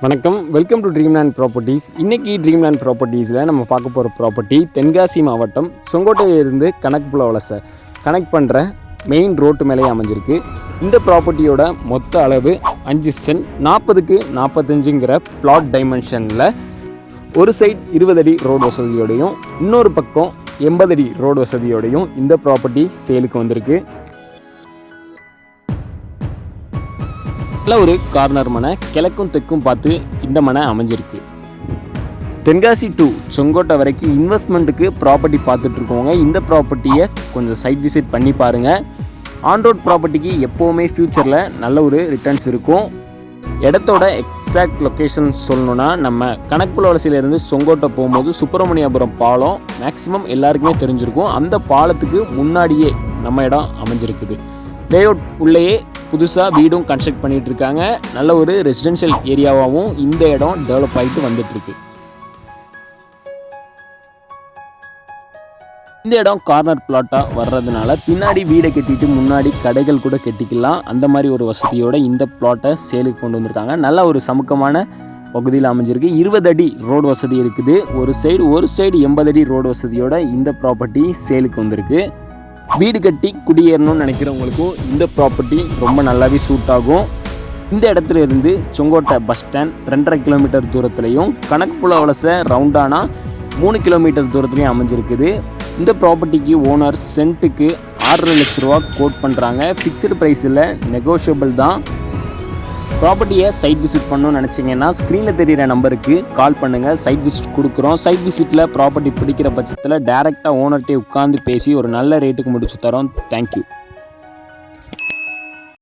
வணக்கம். Welcome to Dreamland Properties இன்னைக்கு ட்ரீம்லேண்ட் ப்ராப்பர்ட்டிஸில் நம்ம பார்க்க போகிற ப்ராப்பர்ட்டி தென்காசி மாவட்டம் செங்கோட்டையிலிருந்து கணக்குப்புல வலசை. கனெக்ட் பண்ணுற மெயின் ரோட்டு மேலே அமைஞ்சிருக்கு. இந்த ப்ராப்பர்ட்டியோட மொத்த அளவு அஞ்சு சென்ட் நாற்பதுக்கு நாற்பத்தஞ்சுங்கிற பிளாட் டைமென்ஷனில் ஒரு சைட் இருபது அடி ரோடு வசதியோடையும் இன்னொரு பக்கம் எண்பது அடி ரோடு வசதியோடையும் இந்த ப்ராப்பர்ட்டி சேலுக்கு வந்திருக்கு. நல்ல ஒரு கார்னர் மனை கிழக்கும் தெற்கும் பார்த்து இந்த மனை அமைஞ்சிருக்கு. தென்காசி டு செங்கோட்டை வரைக்கும் இன்வெஸ்ட்மெண்ட்டுக்கு ப்ராப்பர்ட்டி பார்த்துட்டு இருக்கவங்க இந்த ப்ராப்பர்ட்டியை கொஞ்சம் சைட் விசிட் பண்ணி பாருங்கள் ஆன்ரோட் ப்ராப்பர்ட்டிக்கு எப்போவுமே ஃப்யூச்சரில் நல்ல ஒரு ரிட்டர்ன்ஸ் இருக்கும். இடத்தோட எக்ஸாக்ட் லொக்கேஷன் சொல்லணுன்னா நம்ம கணக்குப்புல வலசையிலேருந்து செங்கோட்டை போகும்போது சுப்பிரமணியபுரம் பாலம் மேக்ஸிமம் எல்லாருக்குமே தெரிஞ்சிருக்கும். அந்த பாலத்துக்கு முன்னாடியே நம்ம இடம் அமைஞ்சிருக்குது. லேஅவுட் உள்ளேயே புதுசாக வீடும் கன்ஸ்ட்ரக்ட் பண்ணிட்டு இருக்காங்க நல்ல ஒரு ரெசிடென்ஷியல் ஏரியாவாகவும் இந்த இடம் டெவலப் ஆகிட்டு வந்துட்டுருக்கு. இந்த இடம் கார்னர் பிளாட்டாக வர்றதுனால பின்னாடி வீடை கட்டிட்டு முன்னாடி கடைகள் கூட கட்டிக்கலாம். அந்த மாதிரி ஒரு வசதியோட இந்த பிளாட்டை சேலுக்கு கொண்டு வந்திருக்காங்க. நல்ல ஒரு சமுக்கமான பகுதியில் அமைஞ்சிருக்கு. இருபது அடி ரோடு வசதி இருக்குது. ஒரு சைடு ஒரு சைடு எண்பது அடி ரோடு வசதியோட இந்த ப்ராப்பர்ட்டி சேலுக்கு வந்திருக்கு. வீடு கட்டி குடியேறணும்னு நினைக்கிறவங்களுக்கும் இந்த ப்ராப்பர்ட்டி ரொம்ப நல்லாவே சூட் ஆகும். இந்த இடத்துல இருந்து செங்கோட்டை பஸ் ஸ்டாண்ட் ரெண்டரை கிலோமீட்டர் தூரத்துலையும் கணக்குப்புல வலசை ரவுண்டானா மூணு கிலோமீட்டர் தூரத்துலையும் அமைஞ்சிருக்குது. இந்த ப்ராப்பர்ட்டிக்கு ஓனர் சென்ட்டுக்கு ஆறரை லட்ச ரூபா கோட் பண்ணுறாங்க ஃபிக்ஸ்டு ப்ரைஸில் நெகோஷியபிள் தான். ப்ராப்பர்ட்டியை சைட் விசிட் பண்ணணும்னு நினச்சிங்கன்னா ஸ்க்ரீனில் தெரிகிற நம்பருக்கு கால் பண்ணுங்கள் சைட் விசிட் கொடுக்குறோம். சைட் விசிட்டில் ப்ராப்பர்ட்டி பிடிக்கிற பட்சத்தில் டேரெக்டாக ஓனர்கிட்டே உட்காந்து பேசி ஒரு நல்ல ரேட்டுக்கு முடிச்சு தரோம். தேங்க்யூ